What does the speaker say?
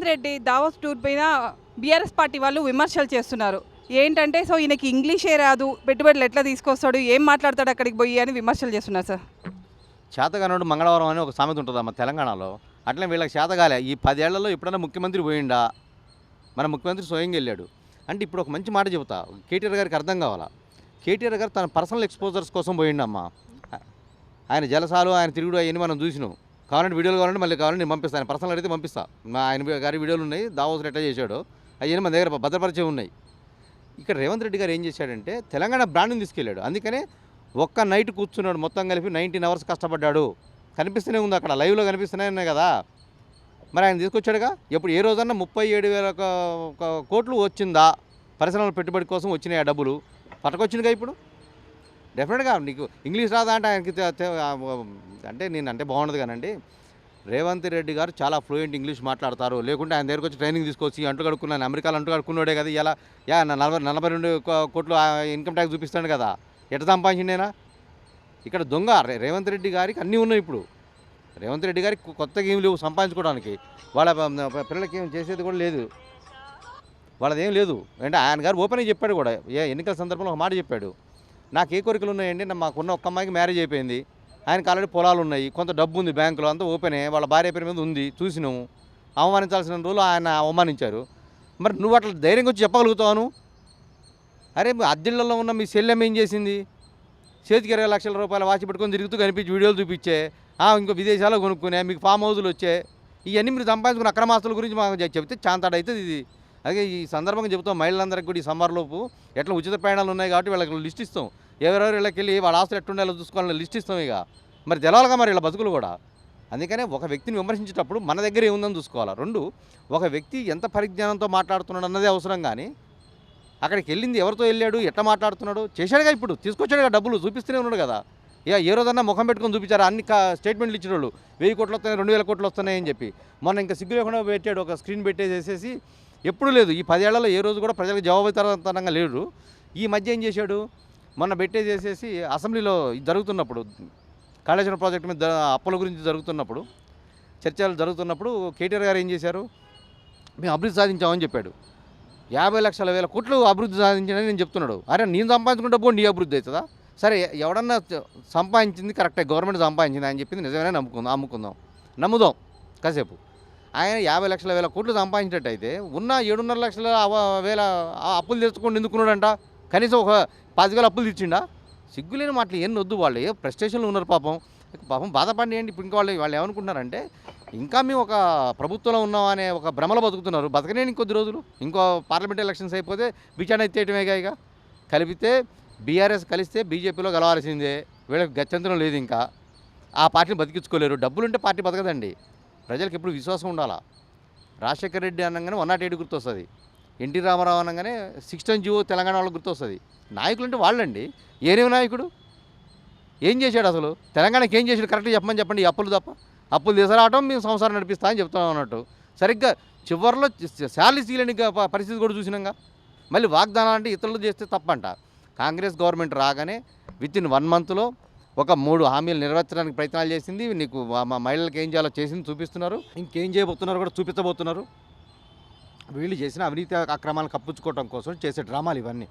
Revanth Reddy Davos tour పైన BRS party వాళ్ళు విమర్శలు చేస్తున్నారు. ఏంటంటే సో ఈయనకి ఇంగ్లీషే రాదు పెట్టుబడులు ఎట్లా తీసుకొస్తాడు ఏం మాట్లాడతాడు అక్కడికి పోయి అని విమర్శలు చేస్తున్నారు సార్. చేతగానోడు మంగళవారం అని ఒక సామెత ఉంటుంది అమ్మ తెలంగాణలో. అట్లే వీళ్ళకి చేతగాలే ఈ పదేళ్ళలో ఎప్పుడైనా ముఖ్యమంత్రి పోయిండా? మన ముఖ్యమంత్రి స్వయంగా వెళ్ళాడు. అంటే ఇప్పుడు ఒక మంచి మాట చెబుతా. కేటీఆర్ గారికి అర్థం కావాలా? కేటీఆర్ గారు తన పర్సనల్ ఎక్స్పోజర్స్ కోసం పోయిండమ్మా. ఆయన జలసాలు ఆయన తిరుగుడు అవన్నీ మనం చూసినాం. కావాలంటే వీడియోలు కావాలంటే మళ్ళీ కావాలంటే నేను పంపిస్తాను. పర్సనల్ అడిగితే పంపిస్తా. మా ఆయన గారి వీడియోలు ఉన్నాయి. దావోస్ ఎట్లా చేశాడు అవన్నీ మన దగ్గర భద్రపరిచే ఉన్నాయి. ఇక్కడ రేవంత్ రెడ్డి గారు ఏం చేశాడంటే తెలంగాణ బ్రాండ్ని తీసుకెళ్ళాడు. అందుకనే ఒక్క నైట్ కూర్చున్నాడు మొత్తం కలిపి నైన్టీన్ అవర్స్ కష్టపడ్డాడు. కనిపిస్తూనే ఉంది అక్కడ. లైవ్లో కనిపిస్తూనే కదా. మరి ఆయన తీసుకొచ్చాడుగా? ఎప్పుడు ఏ రోజన్నా ముప్పై ఏడు వేల ఒక- కోట్లు వచ్చిందా? పరిశ్రమల పెట్టుబడి కోసం వచ్చినాయి ఆ డబ్బులు. పట్టుకొచ్చిందిగా ఇప్పుడు? డెఫినెట్గా నీకు ఇంగ్లీష్ రాదా అంటే ఆయనకి అంటే నేను అంటే బాగుండదు కానండి. రేవంత్ రెడ్డి గారు చాలా ఫ్లూయెంట్ ఇంగ్లీష్ మాట్లాడతారు. లేకుంటే ఆయన దగ్గరకు వచ్చి ట్రైనింగ్ తీసుకొచ్చి అంటు కడుక్కున్నాను అమెరికాలో అంటు కడుక్కున్నాడే కదా ఇలా యా నలభై నలభై రెండు కోట్లు ఇన్కమ్ ట్యాక్స్ చూపిస్తాడు కదా ఎట్ట సంపాదించిండేనా? ఇక్కడ దొంగ రేవంత్ రెడ్డి గారికి అన్నీ ఉన్నాయి ఇప్పుడు. రేవంత్ రెడ్డి గారికి కొ- కొత్తగా ఏం లేవు సంపాదించుకోవడానికి. వాళ్ళ పిల్లలకి ఏం చేసేది కూడా లేదు. వాళ్ళది ఏం లేదు. అంటే ఆయన గారు ఓపెన్గా చెప్పాడు కూడా. ఏ ఎన్నికల సందర్భంలో ఒక మాట చెప్పాడు. నాకు ఏ కోరికలు ఉన్నాయండి? మాకున్న ఒక్క అమ్మాయికి మ్యారేజ్ అయిపోయింది. ఆయనకు ఆల్రెడీ పొలాలు ఉన్నాయి. కొంత డబ్బు ఉంది బ్యాంకులో. అంతా ఓపెనే. వాళ్ళ భార్య పేరు మీద ఉంది. చూసినాము. అవమానించాల్సిన రోజులు ఆయన అవమానించారు. మరి నువ్వు అట్లా ధైర్యంగా వచ్చి చెప్పగలుగుతావు అరే మీ అద్దెళ్ళలో ఉన్న మీ సెల్లెం ఏం చేసింది? చేతికి ఇరవై లక్షల రూపాయల వాచి పెట్టుకొని తిరుగుతూ కనిపించి వీడియోలు చూపించే. ఆ, ఇంకో విదేశాల్లో కొనుక్కునే. మీకు ఫామ్ హౌజులు వచ్చే. ఇవన్నీ మీరు సంపాదించుకున్న అక్రమాస్తుల గురించి మాకు చెప్తే చాంతాడు అవుతుంది ఇది. అలాగే ఈ సందర్భంగా చెబుతాం మహిళలందరికీ కూడా ఈ సమ్మర్లోపు ఎట్లా ఉచిత ప్రయాణాలు ఉన్నాయి కాబట్టి వాళ్ళకి లిస్ట్ ఇస్తాం. ఎవరెవరు వీళ్ళకి వెళ్ళి వాళ్ళ ఆస్తులు ఎట్టుండేలా చూసుకోవాలని లిస్ట్ ఇస్తాం ఇక. మరి తెలవాలిగా మరి వీళ్ళ బతుకులు కూడా. అందుకనే ఒక వ్యక్తిని విమర్శించేటప్పుడు మన దగ్గర ఏముందని చూసుకోవాలి? రెండు ఒక వ్యక్తి ఎంత పరిజ్ఞానంతో మాట్లాడుతున్నాడు అన్నదే అవసరం కానీ అక్కడికి వెళ్ళింది ఎవరితో వెళ్ళాడు ఎట్లా మాట్లాడుతున్నాడు? చేశాడుగా ఇప్పుడు. తీసుకొచ్చాడుగా డబ్బులు చూపిస్తూనే ఉన్నాడు కదా. ఇక ఏ రోజన్నా ముఖం పెట్టుకొని చూపించారు? అన్ని కా- స్టేట్మెంట్లు ఇచ్చిన వాళ్ళు వెయ్యి కోట్లు వస్తున్నాయి రెండు వేల కోట్లు వస్తున్నాయని చెప్పి. మొన్న ఇంకా సిగ్గు లేకుండా పెట్టాడు ఒక స్క్రీన్ పెట్టేసేసి ఎప్పుడూ లేదు. ఈ పదేళ్ళలో ఏ రోజు కూడా ప్రజలకు జవాబుతరంగా లేడు ఈ మధ్య ఏం చేశాడు? మొన్న పెట్టేసేసి అసెంబ్లీలో ఇది జరుగుతున్నప్పుడు కాళేశ్వరం ప్రాజెక్టు మీద అప్పుల గురించి జరుగుతున్నప్పుడు చర్చలు జరుగుతున్నప్పుడు కేటీఆర్ గారు ఏం చేశారు? మేము అభివృద్ధి సాధించామని చెప్పాడు. యాభై లక్షల వేల కోట్లు అభివృద్ధి సాధించాడని నేను చెప్తున్నాడు. అరే నేను సంపాదించుకున్న డబ్బు నీ అభివృద్ధి అవుతుందా? సరే ఎవడన్నా సంపాదించింది కరెక్టే గవర్నమెంట్ సంపాదించింది అని చెప్పింది నిజమే నమ్ముకుందాం అమ్ముకుందాం. నమ్ముదాం. కాసేపు. ఆయన యాభై లక్షల వేల కోట్లు సంపాదించినట్టయితే ఉన్న ఏడున్నర లక్షల వేల ఆ అప్పులు తెచ్చుకొని ఎందుకున్నాడంట కనీసం ఒక పదివేలు అప్పులు తెచ్చిండా సిగ్గులేని మాటలు ఏం వద్దు వాళ్ళు. ఏ ప్రెస్టేషన్లో ఉన్నారు పాపం. పాపం బాధపడి ఏంటి ఇప్పుడు ఇంకా వాళ్ళు వాళ్ళు ఏమనుకుంటున్నారంటే ఇంకా మేము ఒక ప్రభుత్వంలో ఉన్నాం అనే ఒక భ్రమలో బతుకుతున్నారు. బతకనేని కొద్ది రోజులు. ఇంకో పార్లమెంట్ ఎలక్షన్స్ అయిపోతే బిచాన ఎత్తేయటమేగా ఇక. కలిపితే బీఆర్ఎస్ కలిస్తే బీజేపీలో గెలవాల్సిందే. వీళ్ళకి గత్యంతరం లేదు ఇంకా. ఆ పార్టీని బతికించుకోలేరు. డబ్బులుంటే పార్టీ బతకదండి. ప్రజలకు ఎప్పుడు విశ్వాసం ఉండాలా? రాజశేఖర రెడ్డి అనగానే వన్ నాట్ ఎయిట్ గుర్తొస్తుంది. ఎన్టీ రామారావు అనగానే సిక్స్టీన్ జీవో తెలంగాణ వాళ్ళకి గుర్తొస్తుంది. నాయకులు అంటే వాళ్ళండి ఏనేమి నాయకుడు? ఏం చేశాడు అసలు? తెలంగాణకి ఏం చేశాడు? కరెక్ట్గా చెప్పమని చెప్పండి. అప్పులు తప్ప. అప్పులు తీసుకురావటం మేము సంసారం నడిపిస్తా అని చెప్తాం అన్నట్టు. సరిగ్గా చివరిలో శాలరీ తీయలేని పరిస్థితి కూడా చూసినాక మళ్ళీ వాగ్దానాలు అంటే ఇతరులు చేస్తే తప్పంట. కాంగ్రెస్ గవర్నమెంట్ రాగానే విత్ ఇన్ వన్ మంత్లో ఒక మూడు హామీలు నెరవేర్చడానికి ప్రయత్నాలు చేసింది. నీకు మా- మహిళలకు ఏం చేయాలో చేసింది చూపిస్తున్నారు. ఇంకేం చేయబోతున్నారు కూడా చూపించబోతున్నారు. వీళ్ళు చేసిన అవినీతి అక్రమాలను కప్పించుకోవడం కోసం చేసే డ్రామాలు ఇవన్నీ.